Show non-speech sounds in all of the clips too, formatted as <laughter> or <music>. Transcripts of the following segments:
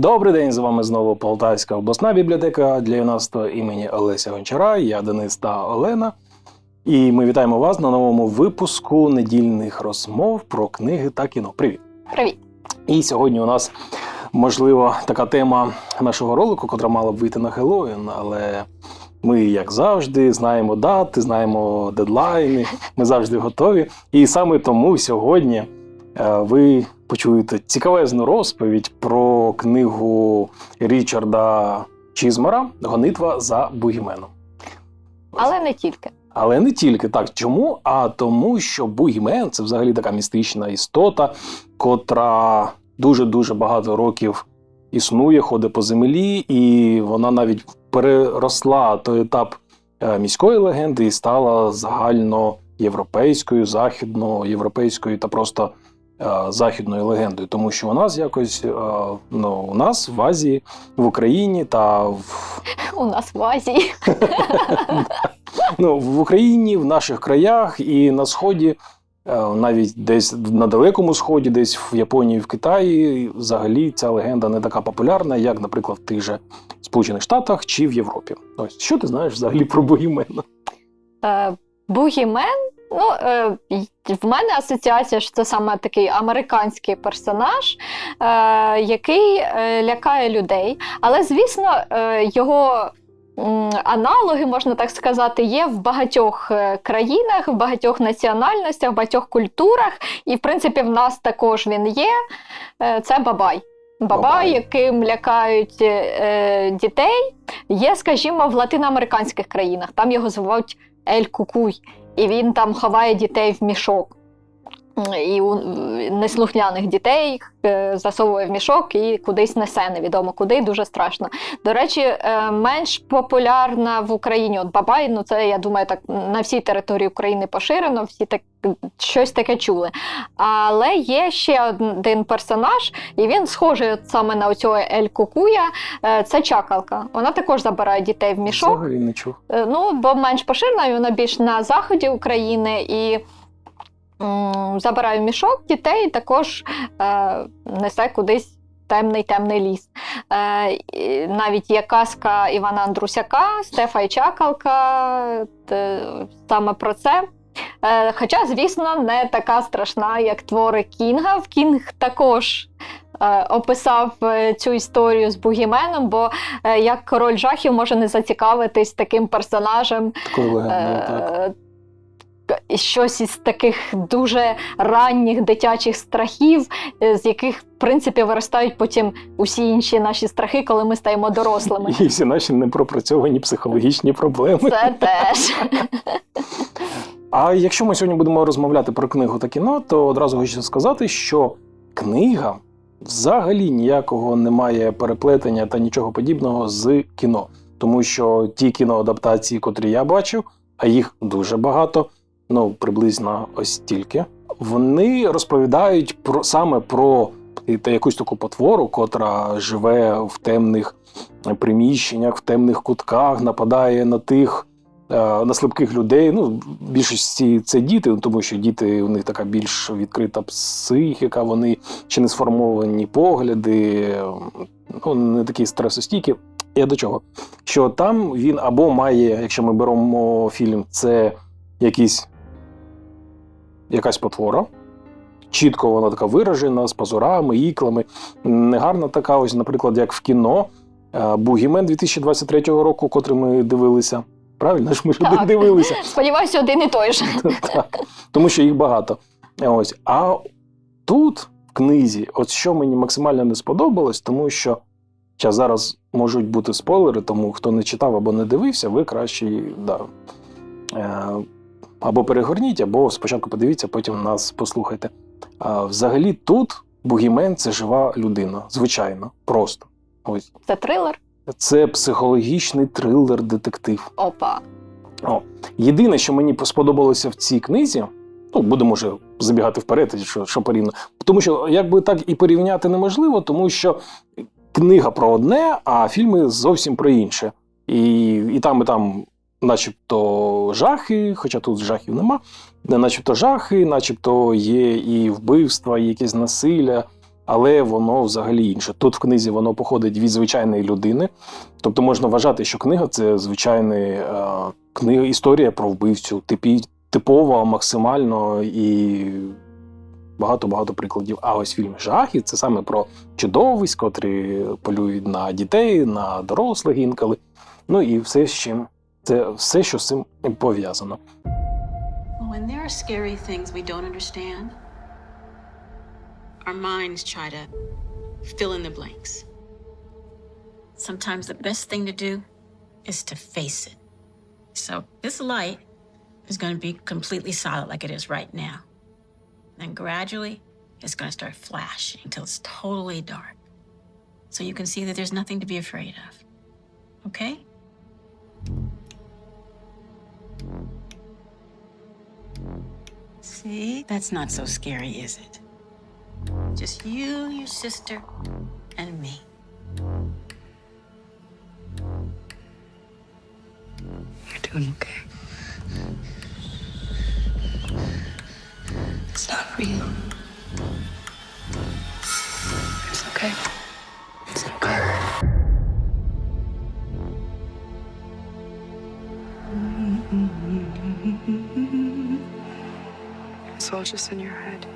Добрий день, з вами знову Полтавська обласна бібліотека для юнацтва імені Олеся Гончара. Я Денис та Олена. І ми вітаємо вас на новому випуску недільних розмов про книги та кіно. Привіт! Привіт. І сьогодні у нас можливо така тема нашого ролику, котра мала б вийти на Хеллоуін, але ми, як завжди, знаємо дати, знаємо дедлайни, ми завжди готові. І саме тому сьогодні ви почуєте цікавезну розповідь про книгу Річарда Чізмара Гонитва за Бугіменом. Але не тільки. Але не тільки так. Чому? А тому, що Бугімен це взагалі така містична істота, котра дуже-дуже багато років існує, ходить по землі, і вона навіть переросла той етап е, міської легенди і стала загальноєвропейською, західноєвропейською та просто е, західною легендою. Тому що у нас якось е, ну, у нас в Азії, в Україні та в У нас в Азії. <laughs> Ну, в Україні, в наших краях і на сході, е, навіть десь на далекому сході, десь в Японії, в Китаї, взагалі ця легенда не така популярна, як, наприклад, в тих же Сполучених Штатах чи в Європі. Ось що ти знаєш взагалі про Богімена? Е, Бугімен. Ну, е, в мене асоціація, що це саме такий американський персонаж, е, який е, лякає людей. Але, звісно, е, його аналоги, можна так сказати, є в багатьох е, країнах, в багатьох національностях, в багатьох культурах. І, в принципі, в нас також він є. Е, це бабай. Бабай, Бабай. яким лякають е, дітей, є, скажімо, в латиноамериканських країнах. Там його звуть Ель Кукуй, і він там ховає дітей в мішок. І у неслухняних дітей е, засовує в мішок і кудись несе, невідомо куди, дуже страшно. До речі, е, менш популярна в Україні. От Бабай, ну це я думаю, так на всій території України поширено, всі так щось таке чули. Але є ще один персонаж, і він схожий от саме на оцього Ель Кукуя. Е, Це чакалка. Вона також забирає дітей в мішок. Взагалі не чув. Ну, бо менш поширена, і вона більш на заході України і в мішок дітей, також е, несе кудись. Темний темний ліс. Е, навіть є казка Івана Андрусяка, Стефа і Чакалка, те, саме про це. Е, хоча, звісно, не така страшна, як твори Кінга. В Кінг також е, описав е, цю історію з Бугіменом, бо е, як король жахів може не зацікавитись таким персонажем. Такою легендою, так. Щось із таких дуже ранніх дитячих страхів, е, з яких, в принципі, виростають потім усі інші наші страхи, коли ми стаємо дорослими. І всі наші непропрацьовані психологічні проблеми. Це теж. А якщо ми сьогодні будемо розмовляти про книгу та кіно, то одразу хочу сказати, що книга взагалі ніякого не має переплетення та нічого подібного з кіно. Тому що ті кіноадаптації, котрі я бачив, а їх дуже багато, ну приблизно ось стільки, вони розповідають про саме про та якусь таку потвору, котра живе в темних приміщеннях, в темних кутках, нападає на тих е, на слабких людей. Ну, більшості це діти, тому що діти у них така більш відкрита психіка, вони ще не сформовані погляди, ну, не такі стресостійкі. Я до чого? Що там він або має, якщо ми беремо фільм, це якийсь, якась потвора. Чітко вона така виражена, з пазурами, іклами. Негарна така, ось, наприклад, як в кіно. Е, Бугімен 2023 року, котрий ми дивилися. Правильно ж ми ж один дивилися. <laughs> Сподіваюся, один і той же. <laughs> так. Тому що їх багато. Ось. А тут, в книзі, от що мені максимально не сподобалось, тому що Хоча зараз можуть бути спойлери, тому хто не читав або не дивився, ви краще да, е, або перегорніть, або спочатку подивіться, потім нас послухайте. А, взагалі, тут Бугімен це жива людина, звичайно, просто. Ось. Це трилер. Це психологічний трилер-детектив. Опа. Єдине, що мені сподобалося в цій книзі, ну будемо вже забігати вперед, що, що порівняно. Тому що якби так і порівняти неможливо, тому що книга про одне, а фільми зовсім про інше. І, і там, і там, начебто, жахи, хоча тут жахів нема, начебто жахи, начебто є і вбивства, і якесь насилля. але воно взагалі інше. Тут в книзі воно походить від звичайної людини. Тобто можна вважати, що книга це звичайна е, книга, історія про вбивцю, типі, типова, максимально і багато-багато прикладів. А ось фільм Жахи це саме про чудовиськ, котрі полюють на дітей, на дорослих інколи. Ну і все з чим. Це все, що з цим пов'язано. When there are scary things we don't understand, our minds try to fill in the blanks. Sometimes the best thing to do is to face it. So, this light is going to be completely solid like it is right now. Then gradually, it's going to start flashing until it's totally dark. So you can see that there's nothing to be afraid of. Okay? See? That's not so scary, is it? Just you, your sister, and me. You're doing okay. It's not real. In your head.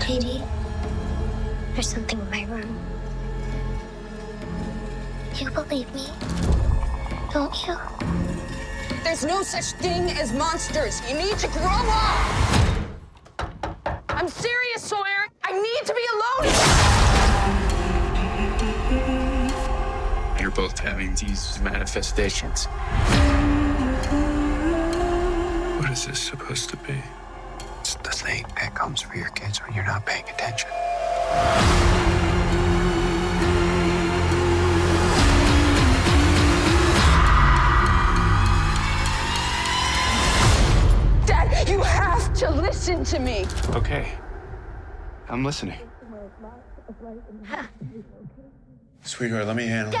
Katie, there's something in my room. You believe me, don't you? There's no such thing as monsters. You need to grow up. I'm serious, Sawyer. I need to be alone. You're both having these manifestations. What is this supposed to be? It's the thing that comes for your kids when you're not paying attention. Listen to me. Okay. I'm listening. Sweetheart, let me handle it.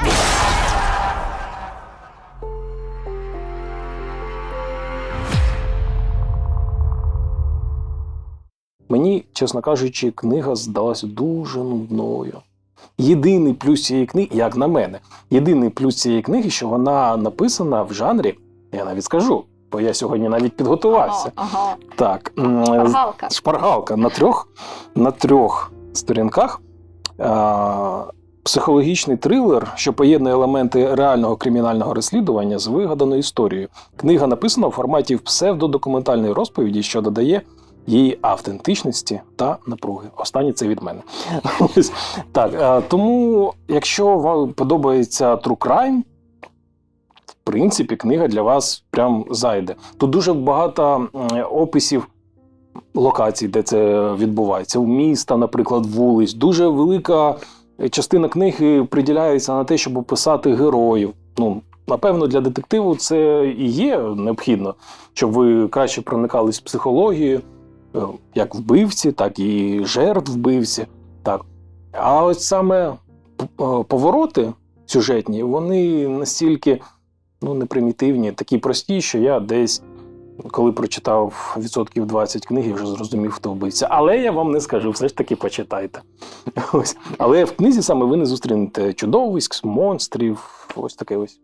Мені, чесно кажучи, книга здалася дуже нудною. Єдиний плюс цієї книги, як на мене, єдиний плюс цієї книги, що вона написана в жанрі, я навіть скажу, бо я сьогодні навіть підготувався. Ага, ага. Так, Шпаргалка. шпаргалка на трьох, на трьох сторінках. Психологічний трилер, що поєднує елементи реального кримінального розслідування з вигаданою історією. Книга написана в форматі псевдодокументальної розповіді, що додає її автентичності та напруги. Останнє це від мене. <laughs> Так. Тому, якщо вам подобається True Crime, принципі, книга для вас прям зайде. Тут дуже багато описів локацій, де це відбувається. У міста, наприклад, вулиць. Дуже велика частина книги приділяється на те, щоб описати героїв. Ну, напевно, для детективу це і є необхідно, щоб ви краще проникались в психологію, е, як вбивці, так і жертв вбивці. Так. А ось саме е, повороти сюжетні, вони настільки ну, не примітивні, такі прості, що я десь коли прочитав відсотків 20 книги, вже зрозумів, хто вбивця. Але я вам не скажу, все ж таки почитайте. <laughs> Ось. Але в книзі саме ви не зустрінете чудовиськ, монстрів, ось таке ось.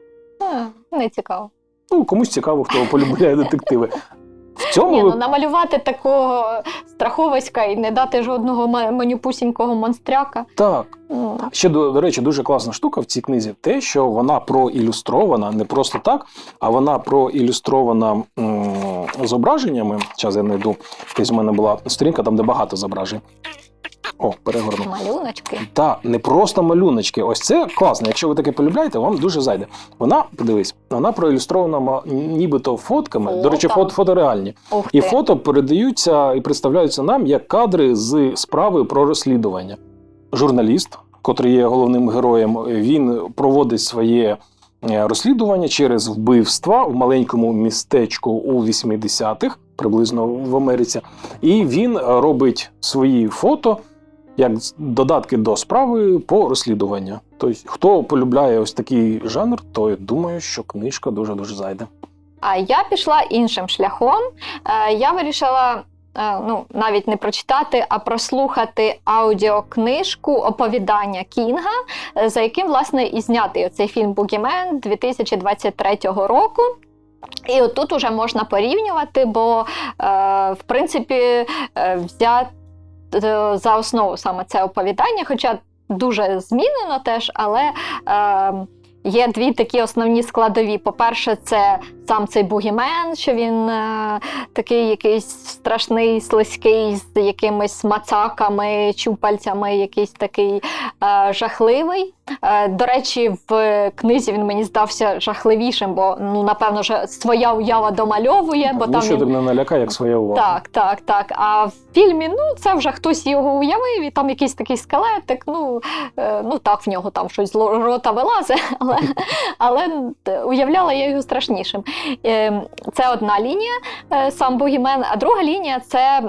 Не цікаво. Ну, комусь цікаво, хто полюбляє детективи. В цьому Ні, ви... ну намалювати такого страховиська і не дати жодного ма- манюпусінького монстряка. так. Ну, Ще до, до речі, дуже класна штука в цій книзі те, що вона проілюстрована не просто так, а вона проілюстрована м, зображеннями. Зараз я знайду. Десь у мене була сторінка, там де багато зображень. О, перегорну. малюночки. Та не просто малюночки. Ось це класно. Якщо ви таке полюбляєте, вам дуже зайде. Вона, подивись, вона проілюстрована ма- нібито фотками. До речі, Фото. фото, фото реальні. Ух І ти. фото передаються і представляються нам як кадри з справи про розслідування. Журналіст, котрий є головним героєм, він проводить своє е, розслідування через вбивства в маленькому містечку у 80-х. Приблизно в Америці. І він е, робить свої фото як додатки до справи по розслідуванню. Тобто, хто полюбляє ось такий жанр, то я думаю, що книжка дуже дуже зайде. А я пішла іншим шляхом. Е, Я вирішила. е, Ну, навіть не прочитати, а прослухати аудіокнижку оповідання Кінга, за яким, власне, і знятий цей фільм Бугімен 2023 року. І отут уже можна порівнювати, бо, е, в принципі, е, взяти е, за основу саме це оповідання, хоча дуже змінено теж, але е, є дві такі основні складові. По-перше, це сам цей бугімен, що він е, такий якийсь страшний, слизький, з якимись мацаками, чупальцями, якийсь такий е, жахливий. Е, до речі, в книзі він мені здався жахливішим, бо ну напевно вже своя уява домальовує, бо там Нічого він... не налякає, як своя увага. Так, так, так. А в фільмі, ну, це вже хтось його уявив, і там якийсь такий скелетик. Ну, е, ну так, в нього там щось з рота вилазить, <laughs> але, але уявляла я його страшнішим. Е, Це одна лінія, е, сам Бугімен, а друга лінія це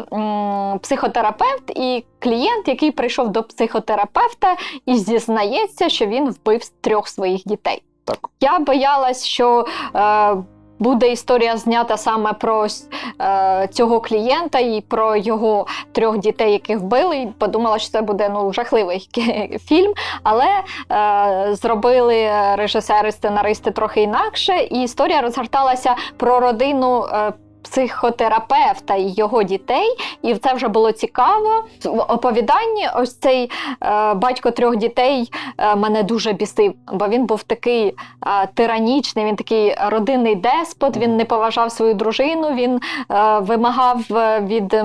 психотерапевт і клієнт, який прийшов до психотерапевта і зізнається, що він вбив трьох своїх дітей. Так. Я боялась, що. Е, Буде історія знята саме про е, цього клієнта і про його трьох дітей, яких вбили. І подумала, що це буде ну жахливий фільм. Але е, зробили режисери, сценаристи трохи інакше, і історія розгорталася про родину. Е, Психотерапевта і його дітей, і це вже було цікаво. В оповіданні ось цей е, батько трьох дітей е, мене дуже бісив, бо він був такий е, тиранічний, він такий родинний деспот, він не поважав свою дружину, він е, вимагав е, від.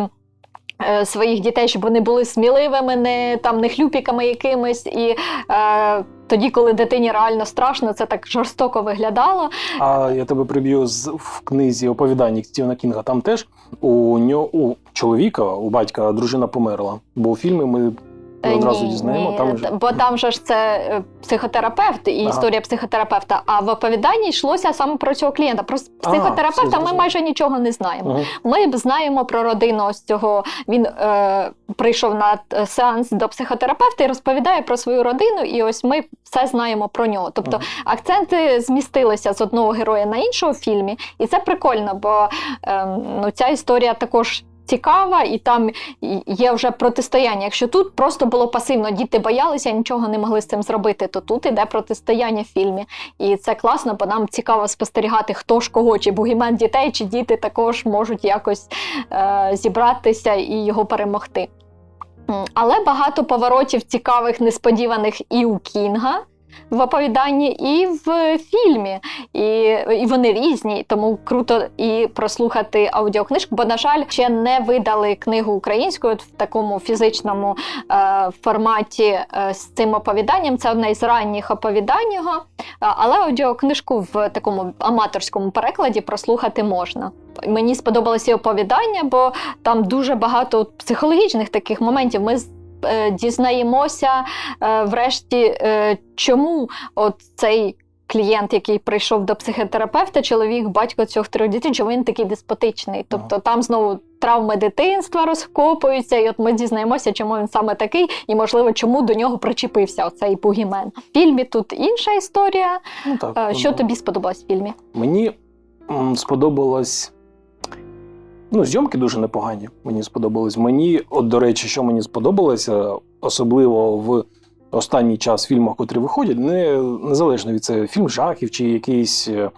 Е, Своїх дітей, щоб вони були сміливими, не там не хлюпіками якимись. І е, тоді, коли дитині реально страшно, це так жорстоко виглядало. А я тебе приб'ю з в книзі оповідань Стівена Кінга. Там теж у нього у чоловіка, у батька дружина померла. Бо у фільмі ми Е, одразу дізнаємо. Там вже Бо там же ж це е, психотерапевт і Ага. історія психотерапевта. А в оповіданні йшлося саме про цього клієнта. Про психотерапевта ми майже нічого не знаємо. Мгм. Ми б знаємо про родину ось цього. Він е, прийшов на е, сеанс до психотерапевта і розповідає про свою родину, і ось ми все знаємо про нього. Тобто Мгм. акценти змістилися з одного героя на іншого в фільмі, і це прикольно, бо е, ну, ця історія також. Цікава, і там є вже протистояння. Якщо тут просто було пасивно, діти боялися, нічого не могли з цим зробити, то тут іде протистояння в фільмі. І це класно, бо нам цікаво спостерігати, хто ж кого, чи бугімен дітей, чи діти також можуть якось е, зібратися і його перемогти. Але багато поворотів цікавих, несподіваних і у Кінга. В оповіданні і в фільмі, і, і вони різні, тому круто і прослухати аудіокнижку. Бо, на жаль, ще не видали книгу українською в такому фізичному е, форматі е, з цим оповіданням. Це одне із ранніх оповідань його, але аудіокнижку в такому аматорському перекладі прослухати можна. Мені сподобалося оповідання, бо там дуже багато психологічних таких моментів. Ми дізнаємося е, врешті, е, чому от цей. Клієнт, який прийшов до психотерапевта, чоловік, батько цих трьох дітей, чому він такий деспотичний? Тобто там знову травми дитинства розкопуються, і от ми дізнаємося, чому він саме такий, і можливо, чому до нього причепився оцей бугімен. В фільмі тут інша історія. Ну, так, Е, Що ну, тобі сподобалось в фільмі? Мені сподобалось. Ну, зйомки дуже непогані. Мені сподобалось. Мені, от, до речі, що мені сподобалося, особливо в останній час фільмах, котрі виходять, не, незалежно від це фільм жахів, чи якийсь е,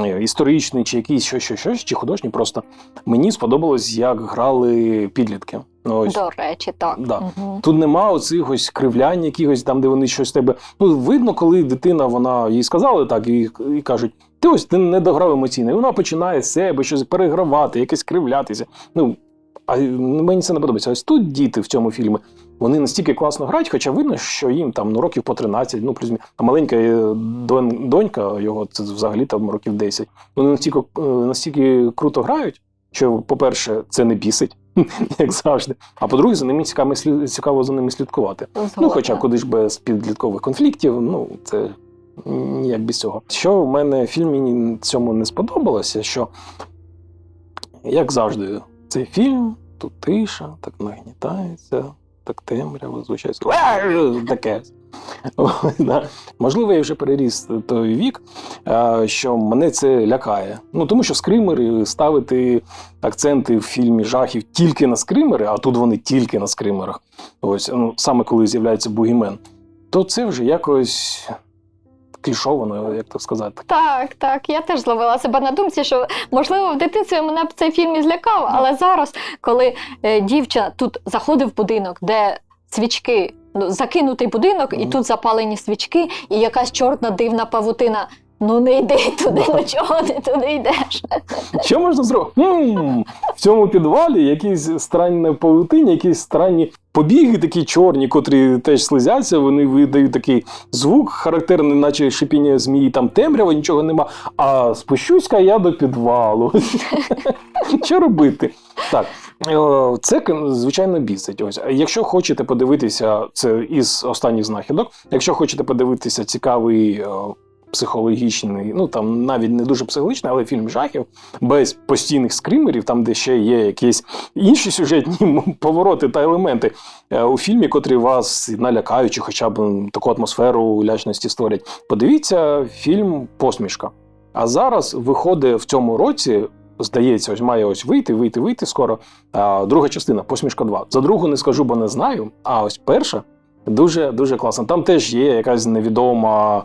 е, історичний, чи якийсь щось, щось, щось, чи художній. Просто мені сподобалось, як грали підлітки. Ну, ось. До речі, так. Да. Мгм. Тут нема оцих ось кривлянь, якихось там, де вони щось тебе. Ну, видно, коли дитина, вона їй сказали так, і, і кажуть, ти ось ти не дограв емоційно. І вона починає з себе щось перегравати, якесь кривлятися. Ну, а мені це не подобається. Ось тут діти в цьому фільмі. Вони настільки класно грають, хоча видно, що їм там ну, років по 13, ну плюс а маленька е, дон- донька його це взагалі там років 10. Вони настільки, е, настільки круто грають, що, по-перше, це не бісить, <laughs> як завжди. А по-друге, за ними цікаво, цікаво за ними слідкувати. Ну, хоча куди ж без підліткових конфліктів, ну це ніяк без цього. Що в мене в фільмі цьому не сподобалося, що як завжди, цей фільм, тут тиша, так нагнітається, так темрява, звучить. Таке. Можливо, я вже переріс той вік, що мене це лякає. Ну тому що скримери ставити акценти в фільмі жахів тільки на скримери, а тут вони тільки на скримерах. Ось ну саме коли з'являється бугімен, то це вже якось клішовано, як так сказати. Так, так. Я теж зловила себе на думці, що можливо в дитинстві мене б цей фільм і злякав, але зараз, коли е, дівчина тут заходить в будинок, де свічки, ну, закинутий будинок, і тут запалені свічки, і якась чорна дивна павутина. Ну не йди туди, ну чого ти туди йдеш? Що можна зробити? Хм, в цьому підвалі якісь странні павутині, якісь странні побіги такі чорні, котрі теж слизяться, вони видають такий звук, характерний, наче шипіння змії, там темрява, нічого нема. А спущусь-ка я до підвалу. <laughs> Що робити? Так, е, це звичайно бісить. Ось, якщо хочете подивитися, це із останніх знахідок. Якщо хочете подивитися цікавий. Психологічний, ну там навіть не дуже психологічний, але фільм жахів без постійних скримерів, там де ще є якісь інші сюжетні <laughs> повороти та елементи е, у фільмі, котрі вас налякають, чи хоча б таку атмосферу лячності створять. Подивіться фільм Посмішка. А зараз виходить в цьому році. Здається, ось має ось вийти, вийти, вийти скоро. А, друга частина Посмішка 2. За другу не скажу, бо не знаю. А ось перша дуже дуже класна. Там теж є якась невідома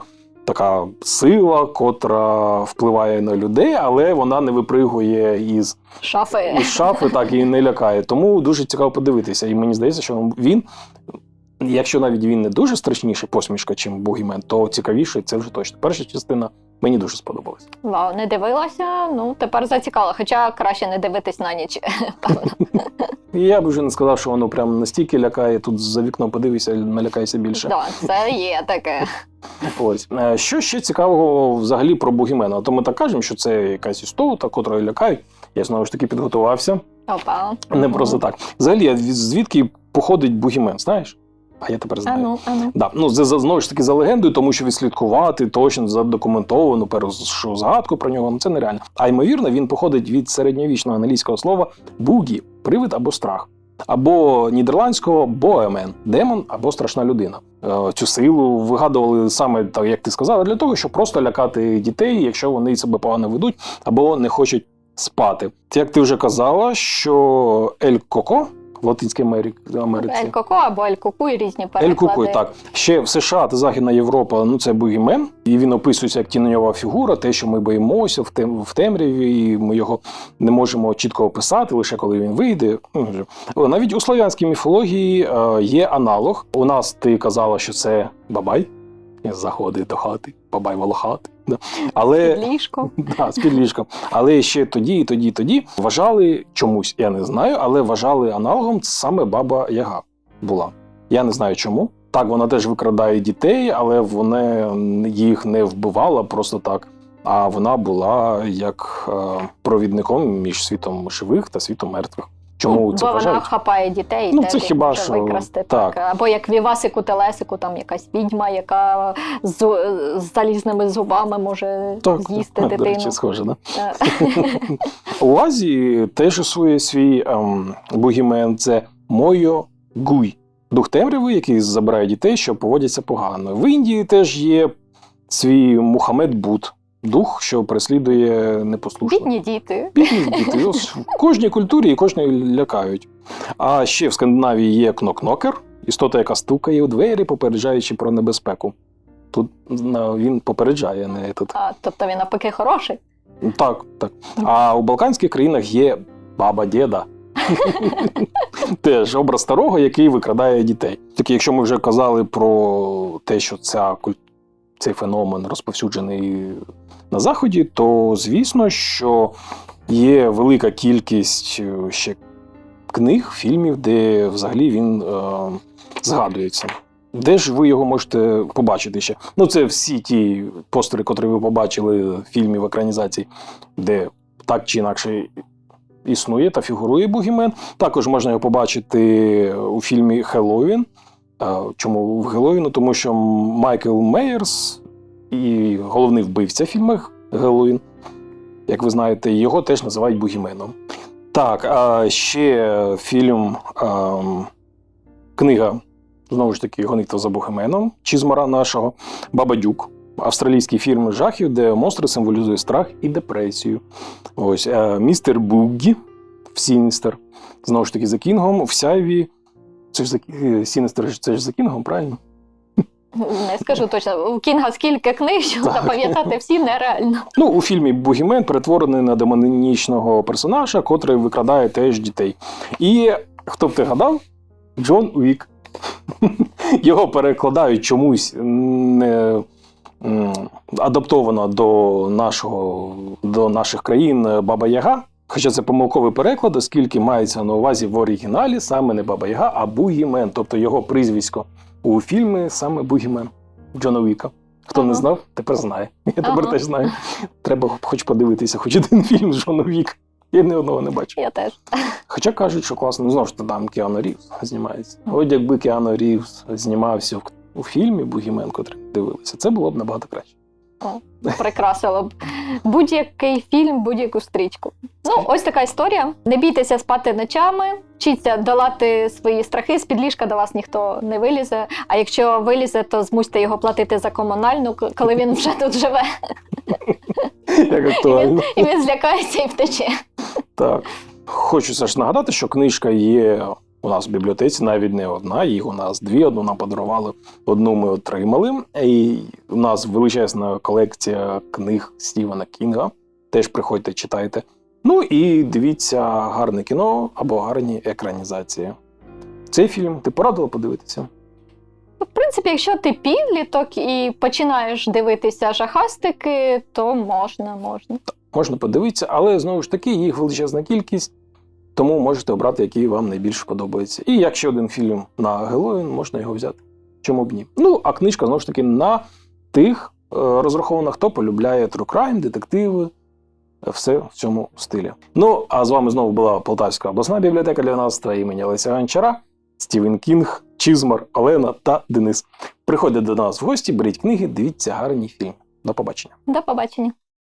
така сила, котра впливає на людей, але вона не випригує із Шафи. із шафи, так і не лякає. Тому дуже цікаво подивитися. І мені здається, що він, якщо навіть він не дуже страшніший посмішка, чим Бугімен, то цікавіше це вже точно. Перша частина мені дуже сподобалась. Вау, не дивилася. Ну тепер зацікавила. Хоча краще не дивитись на ніч. <laughs> Певно. Я б вже не сказав, що воно прям настільки лякає. Тут за вікном подивися, налякайся більше. Да, це є таке. Ось Е, що ще цікавого взагалі про Бугімена? А то ми так кажемо, що це якась істота, котрою лякають. Я знову ж таки підготувався. Опа. Не просто так. Взагалі, звідки походить Бугімен, знаєш? А я тепер А знаю. ну, а ну. Да, ну за- знову ж таки за легендою, тому що відслідкувати точно задокументовану першу згадку про нього ну це нереально. А ймовірно, він походить від середньовічного англійського слова бугі привид або страх. Або нідерландського боемен демон або страшна людина. Е, Цю силу вигадували саме так, як ти сказала, для того, щоб просто лякати дітей, якщо вони себе погано ведуть або не хочуть спати. Як ти вже казала, що Ель Коко Латинській Америці Ель Коко або Ель Куку і різні Ель переклади. Кукуй, так. Ще в США та Західна Європа, ну це бугімен, і він описується як тіньова фігура, те, що ми боїмося в, тем, в темряві, і ми його не можемо чітко описати, лише коли він вийде. Ну, Навіть у слав'янській міфології е, є аналог. У нас ти казала, що це бабай. Заходить до хати, бабай волохати. Да. Але Під ліжко. <laughs> Да, з-під ліжка. Але ще тоді, і тоді, і тоді вважали чомусь, я не знаю, але вважали аналогом саме баба Яга була. Я не знаю чому. Так, вона теж викрадає дітей, але вона їх не вбивала просто так. А вона була як е, провідником між світом живих та світом мертвих. Чому Ну, це Бо вона вважають? хапає дітей, Ну, теж це хіба може що викрасти. так. Або як в Івасику Телесику, там якась відьма, яка з, з залізними зубами може Так, з'їсти так, дитину. до речі, схоже, да? Е, У Азії теж існує свій ем, бугімен це Мойо Гуй, дух темряви, який забирає дітей, що поводяться погано. В Індії теж є свій Мухаммед Бут, дух, що переслідує непослушних. Бідні діти. Бідні діти. Ось В кожній культурі і кожної лякають. А ще в Скандинавії є кнокнокер, істота, яка стукає у двері, попереджаючи про небезпеку. Тут на- він попереджає, не тут. А, тобто він навпаки хороший. Так, так. А у Балканських країнах є баба дєда. <laughs> Теж образ старого, який викрадає дітей. Так, якщо ми вже казали про те, що ця, куль- цей феномен розповсюджений на Заході, то звісно, що є велика кількість е, ще книг, фільмів, де взагалі він е, згадується. Де ж ви його можете побачити ще? Ну, це всі ті постери, котрі ви побачили в фільмі в екранізації, де так чи інакше існує та фігурує Бугімен. Також можна його побачити у фільмі Хеллоуін. Чому в Геловіну? Тому що Майкл Мейерс і головний вбивця в фільмах Геловін, як ви знаєте, його теж називають Бугіменом. Так, а ще фільм, ем, книга, знову ж таки, гонитва за Бухеменом, Чізмара нашого, Бабадюк. Австралійський фільм жахів, де монстр символізує страх і депресію. Ось е, містер Буггі в Сіністер. Знову ж таки, за Кінгом, в Сяйві. Це ж за е, це ж за Кінгом, правильно? Не скажу точно. У Кінга скільки книг, що Так. запам'ятати всі нереально. Ну, у фільмі Бугімен перетворений на демонічного персонажа, котрий викрадає теж дітей. І хто б ти гадав? Джон Уік. <laughs> Його перекладають чомусь не адаптовано до, нашого, до наших країн Баба Яга. Хоча це помилковий переклад, оскільки мається на увазі в оригіналі саме не Баба Яга, а Бугімен. Тобто його прізвисько у фільмі саме Бугімен Джона Уіка. Хто не знав, тепер знає. Я тепер теж знаю. Треба хоч подивитися, хоч один фільм з Джона Вік. Я ні одного не бачу. Я теж. Хоча кажуть, що класно, ну знову ж там Кіану Рівз знімається. От якби Кіану Рівз знімався в, у фільмі Бугімен, котрий дивилися, це було б набагато краще. Прикрасило б будь-який фільм, будь-яку стрічку. Ну, ось така історія. Не бійтеся спати ночами, вчіться долати свої страхи. З під ліжка до вас ніхто не вилізе. А якщо вилізе, то змусьте його платити за комунальну, коли він вже тут живе. Як актуально. І він злякається і втече. Так. Хочу ж нагадати, що книжка є у нас в бібліотеці, навіть не одна, їх у нас дві, одну нам подарували, одну ми отримали. І у нас величезна колекція книг Стівена Кінга. Теж приходьте, читайте. Ну і дивіться гарне кіно або гарні екранізації. Цей фільм ти порадила подивитися? В принципі, якщо ти підліток і починаєш дивитися жахастики, то можна, можна. Можна подивитися, але знову ж таки їх величезна кількість, тому можете обрати, який вам найбільше подобається. І як ще один фільм на Геловін, можна його взяти. Чому б ні? Ну, а книжка знову ж таки на тих е, розрахована, хто полюбляє true crime, детективи, все в цьому стилі. Ну, а з вами знову була Полтавська обласна бібліотека для нас та імені Олеся Гончара, Стівен Кінг, Чізмар, Олена та Денис. Приходьте до нас в гості, беріть книги, дивіться гарні фільми. До побачення. До побачення.